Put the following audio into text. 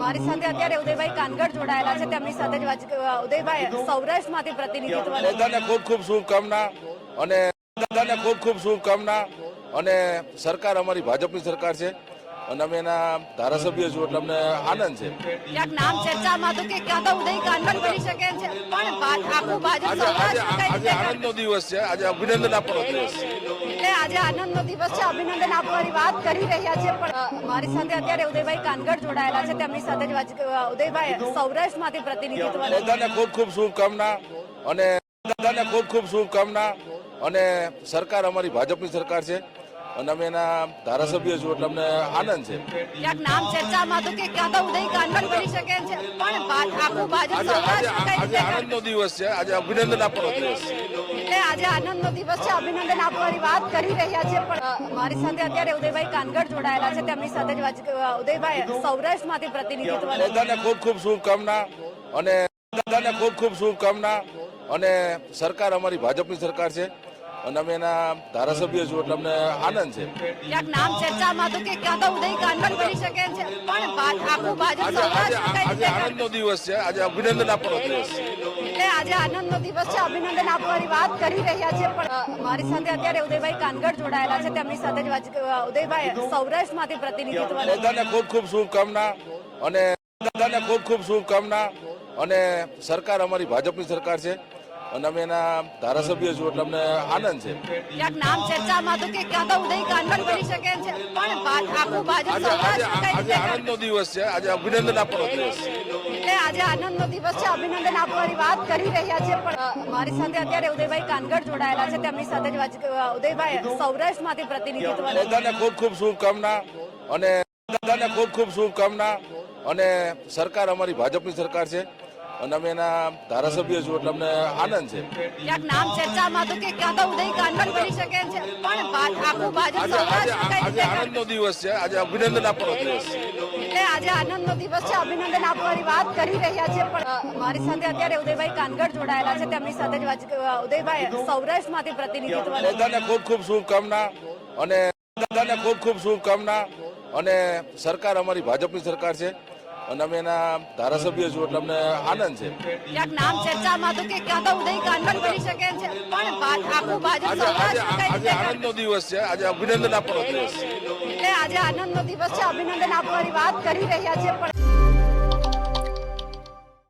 મારી સાથે અત્યારે ઉદયભાઈ કાનગડ જોડાયેલા છે. તેમની સાથે જ ઉદયભાઈ સૌરાષ્ટ્રમાંથી પ્રતિનિધિત્વ બધાને ખૂબ ખૂબ શુભકામના અને બધાને ખૂબ ખૂબ શુભકામના અને સરકાર અમારી ભાજપની સરકાર છે અને અમે એના ધારાસભ્ય છું એટલે અમને આનંદ છે. ક્યાંક નામ ચર્ચામાં હતું કે ક્યાં તો ઉદય કાનગડ બની શકે છે. પણ આખું ભાજપ આજે આજે સૌરાષ્ટ્ર આજે આનંદનો દિવસ છે. આજે અભિનંદન આપવાનો દિવસ છે. આજે આનંદનો દિવસ છે. અભિનંદન આપવાની વાત કરી રહ્યા છે પણ મારી સાથે અત્યારે ઉદયભાઈ કાનગડ જોડાયેલા છે. તેમની સાથે જ ઉદયભાઈ સૌરાષ્ટ્રમાંથી પ્રતિનિધિત્વ બધાને ખૂબ ખૂબ શુભકામના અને બધાને ખૂબ ખૂબ શુભકામના અને સરકાર અમારી ભાજપની સરકાર છે. અને અમે એના ધારાસભ્ય છું એટલે અમને આનંદ છે. ક્યાંક નામ ચર્ચામાં હતું કે ક્યાં તો ઉદય કાનગડ બની શકે છે. પણ આખું ભાજપ આજે આજે સૌરાષ્ટ્ર આજે આનંદનો દિવસ છે. આજે અભિનંદન આપવાનો દિવસ છે. એટલે આજે આનંદનો દિવસ છે અભિનંદન આપવાની વાત કરી રહ્યા છે પણ મારી સાથે અત્યારે ઉદયભાઈ કાનગડ જોડાયેલા છે. તેમની સાથે જ ઉદયભાઈ સૌરાષ્ટ્રમાંથી પ્રતિનિધિત્વ બધાને ખૂબ ખૂબ શુભકામના અને બધાને ખૂબ ખૂબ શુભકામના અને સરકાર અમારી ભાજપની સરકાર છે. અને અમે એના ધારાસભ્ય છું એટલે અમને આનંદ છે. ક્યાંક નામ ચર્ચામાં હતું કે ક્યાં તો ઉદય કાનગડ બની શકે છે. પણ આખું ભાજપ આજે આનંદનો દિવસ છે. આજે અભિનંદન આપવાનો દિવસ છે. એટલે આજે આનંદનો દિવસ છે. અભિનંદન આપવાની વાત કરી રહ્યા છે પણ મારી સાથે અત્યારે ઉદયભાઈ કાનગડ જોડાયેલા છે. તેમની સાથે ઉદયભાઈ સૌરાષ્ટ્રમાંથી પ્રતિનિધિત્વ બધાને ખૂબ ખૂબ શુભકામના અને બધાને ખૂબ ખૂબ શુભકામના અને સરકાર અમારી ભાજપની સરકાર છે. અને અમે એના ધારાસભ્ય છું એટલે અમને આનંદ છે. ક્યાંક નામ ચર્ચામાં હતું કે ક્યાં તો ઉદય કાનગડ બની શકે છે. પણ આખું ભાજપ આજે આનંદનો દિવસ છે. આજે અભિનંદન આપવાનો દિવસ છે. એટલે આજે આનંદનો દિવસ છે. અભિનંદન આપવાની વાત કરી રહ્યા છે પણ મારી સાથે અત્યારે ઉદયભાઈ કાનગડ જોડાયેલા છે. તેમની સાથે જ ઉદયભાઈ સૌરાષ્ટ્રમાંથી પ્રતિનિધિત્વ બધાને ખૂબ ખૂબ શુભકામના અને બધાને ખૂબ ખૂબ શુભકામના અને સરકાર અમારી ભાજપની સરકાર છે. અને અમે એના ધારાસભ્ય છું એટલે અમને આનંદ છે. ક્યાંક નામ ચર્ચામાં હતું કે ક્યાં તો ઉદય કાનગડ બની શકે છે. પણ આખું ભાજપ આજે આનંદનો દિવસ છે. આજે અભિનંદન આપવાનો દિવસ એટલે આજે આનંદનો દિવસ છે. અભિનંદન આપવાની વાત કરી રહ્યા છે પણ મારી સાથે અત્યારે ઉદયભાઈ કાનગડ જોડાયેલા છે. તેમની સાથે ઉદયભાઈ સૌરાષ્ટ્રમાંથી પ્રતિનિધિત્વ બધાને ખૂબ ખૂબ શુભકામના અને બધાને ખૂબ ખૂબ શુભકામના અને સરકાર અમારી ભાજપની સરકાર છે. અને અમે એના ધારાસભ્ય છું એટલે અમને આનંદ છે. ક્યાંક નામ ચર્ચામાં હતું કે ક્યાં તો ઉદય કાનગડ કરી શકે છે. પણ આખું ભાજપ આજે આનંદનો દિવસ છે. આજે અભિનંદન આપવાનો દિવસ છે. એટલે આજે આનંદનો દિવસ છે. અભિનંદન આપવાની વાત કરી રહ્યા છે પણ